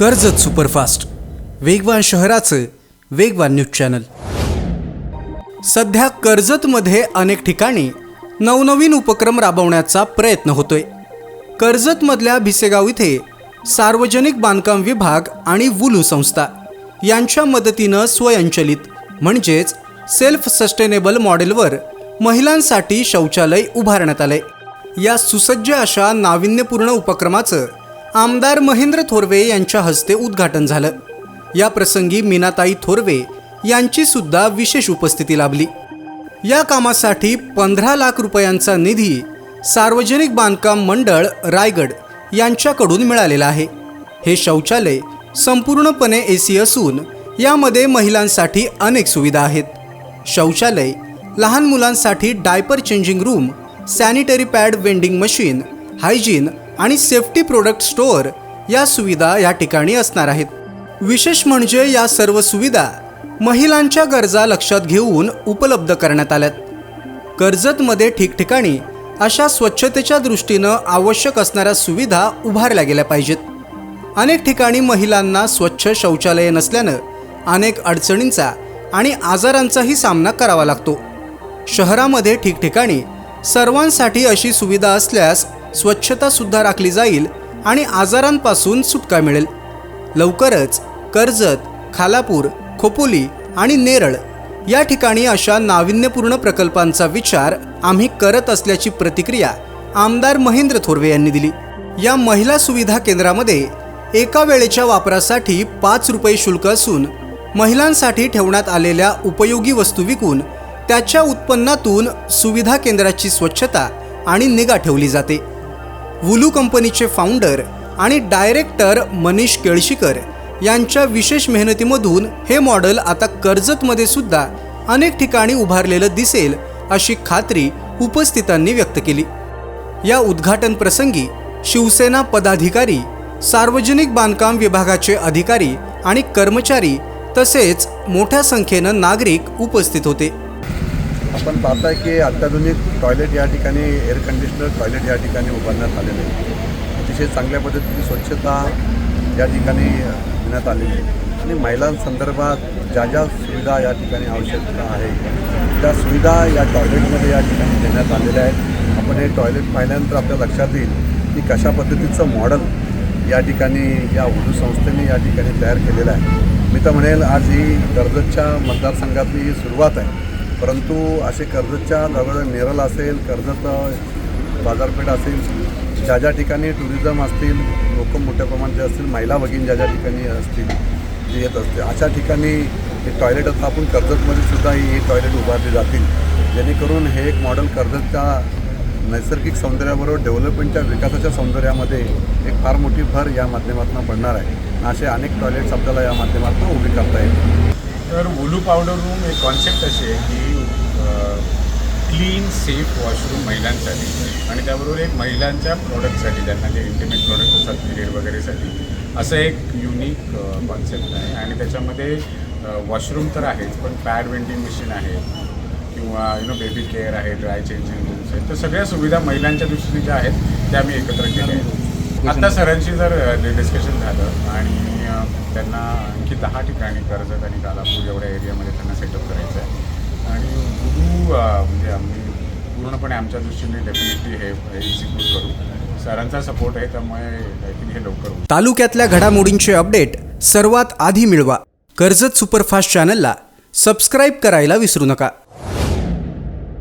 Karjat superfast. वेगवान शहराचं वेगवान न्यूज चॅनल. सध्या कर्जतमध्ये अनेक ठिकाणी नवनवीन उपक्रम राबवण्याचा प्रयत्न होतोय. कर्जतमधल्या भिसेगाव इथे सार्वजनिक बांधकाम विभाग आणि वुलू संस्था यांच्या मदतीनं स्वयंचलित म्हणजेच सेल्फ सस्टेनेबल मॉडेलवर महिलांसाठी शौचालय उभारण्यात आलंय. या सुसज्ज अशा नाविन्यपूर्ण उपक्रमाचं आमदार महेंद्र थोरवे यांच्या हस्ते उद्घाटन झालं. या प्रसंगी मीनाताई थोरवे यांची सुद्धा विशेष उपस्थिती लाभली. या कामासाठी पंधरा लाख रुपयांचा निधी सार्वजनिक बांधकाम मंडळ रायगड यांच्याकडून मिळालेला आहे. हे शौचालय संपूर्णपणे ए सी असून यामध्ये महिलांसाठी अनेक सुविधा आहेत. शौचालय लहान मुलांसाठी diaper changing room sanitary pad vending machine hygiene आणि सेफ्टी प्रोडक्ट स्टोअर या सुविधा या ठिकाणी असणार आहेत. विशेष म्हणजे या सर्व सुविधा महिलांच्या गरजा लक्षात घेऊन उपलब्ध करण्यात आल्यात. कर्जतमध्ये ठिकठिकाणी अशा स्वच्छतेच्या दृष्टीनं आवश्यक असणाऱ्या सुविधा उभारल्या गेल्या पाहिजेत. अनेक ठिकाणी महिलांना स्वच्छ शौचालये नसल्यानं अनेक अडचणींचा आणि आजारांचाही सामना करावा लागतो. शहरामध्ये ठिकठिकाणी सर्वांसाठी अशी सुविधा असल्यास स्वच्छतासुद्धा राखली जाईल आणि आजारांपासून सुटका मिळेल. लवकरच कर्जत खालापूर खोपोली आणि नेरळ या ठिकाणी अशा नाविन्यपूर्ण प्रकल्पांचा विचार आम्ही करत असल्याची प्रतिक्रिया आमदार महेंद्र थोरवे यांनी दिली. या महिला सुविधा केंद्रामध्ये एका वेळेच्या वापरासाठी पाच रुपये शुल्क असून महिलांसाठी ठेवण्यात आलेल्या उपयोगी वस्तू विकून त्याच्या उत्पन्नातून सुविधा केंद्राची स्वच्छता आणि निगा ठेवली जाते. वुलू कंपनीचे फाउंडर आणि डायरेक्टर मनीष केळशीकर यांच्या विशेष मेहनतीमधून हे मॉडेल आता कर्जतमध्ये सुद्धा अनेक ठिकाणी उभारलेलं दिसेल अशी खात्री उपस्थितांनी व्यक्त केली. या उद्घाटन प्रसंगी शिवसेना पदाधिकारी सार्वजनिक बांधकाम विभागाचे अधिकारी आणि कर्मचारी तसेच मोठ्या संख्येनं नागरिक उपस्थित होते. आपण पाहताय की अत्याधुनिक टॉयलेट या ठिकाणी एअर कंडिशनर टॉयलेट या ठिकाणी उभारण्यात आलेले आहे अतिशय चांगल्या पद्धतीची स्वच्छता या ठिकाणी देण्यात आलेली आहे. आणि महिलांसंदर्भात ज्या ज्या सुविधा या ठिकाणी आवश्यकता आहे त्या सुविधा या टॉयलेटमध्ये या ठिकाणी देण्यात आलेल्या आहेत. आपण हे टॉयलेट पाहिल्यानंतर आपल्या लक्षात येईल की कशा पद्धतीचं मॉडेल या ठिकाणी या उर्दू संस्थेने या ठिकाणी तयार केलेलं आहे. मी तर म्हणेल आज ही कर्जतच्या मतदारसंघातली ही सुरुवात आहे. परंतु असे कर्जतच्या जवळ नेरल असेल कर्जत बाजारपेठ असेल ज्या ज्या ठिकाणी टुरिझम असतील लोक मोठ्या प्रमाणात असतील महिला भगिनी ज्या ज्या ठिकाणी असतील जे येत असते अशा ठिकाणी हे टॉयलेट आता आपण कर्जतमध्ये सुद्धा ही टॉयलेट उभारली जातील. जेणेकरून हे एक मॉडेल कर्जतच्या नैसर्गिक सौंदर्याबरोबर डेव्हलपमेंटच्या विकासाच्या सौंदर्यामध्ये एक फार मोठी भर या माध्यमातून पडणार आहे. असे अनेक टॉयलेट्स आपल्याला या माध्यमातून उभी करता येतील. तर वुलू पावडर रूम एक कॉन्सेप्ट अशी आहे की क्लीन सेफ वॉशरूम महिलांसाठी. आणि त्याबरोबर एक महिलांच्या प्रोडक्टसाठी त्यांना जे इंटिमेट प्रोडक्ट असतात पिरियड वगैरेसाठी असं एक युनिक कॉन्सेप्ट आहे. आणि त्याच्यामध्ये वॉशरूम तर आहेच पण पॅड वेंडिंग मशीन आहे. किंवा यु नो बेबी केअर आहे ड्राय चेंजिंग रूम्स आहेत. तर सगळ्या सुविधा महिलांच्या दृष्टीने ज्या आहेत त्या आम्ही एकत्र केल्या आहेत. आत्ता सरांशी जर डिस्कशन झालं आणि त्यांना आणखी दहा ठिकाणी कर्जत आणि कालापूर एवढ्या एरियामध्ये त्यांना सेटअप करायचं आहे आणि गुरु म्हणजे आम्ही पूर्णपणे आमच्या दृष्टीने डेफिनेटली हे एक्झिक्यूट करू. सरांचा सपोर्ट आहे त्यामुळे आय थिंक हे लवकर होईल. तालुक्यातल्या घडामोडींचे अपडेट सर्वात आधी मिळवा. कर्जत सुपरफास्ट चॅनलला सबस्क्राईब करायला विसरू नका.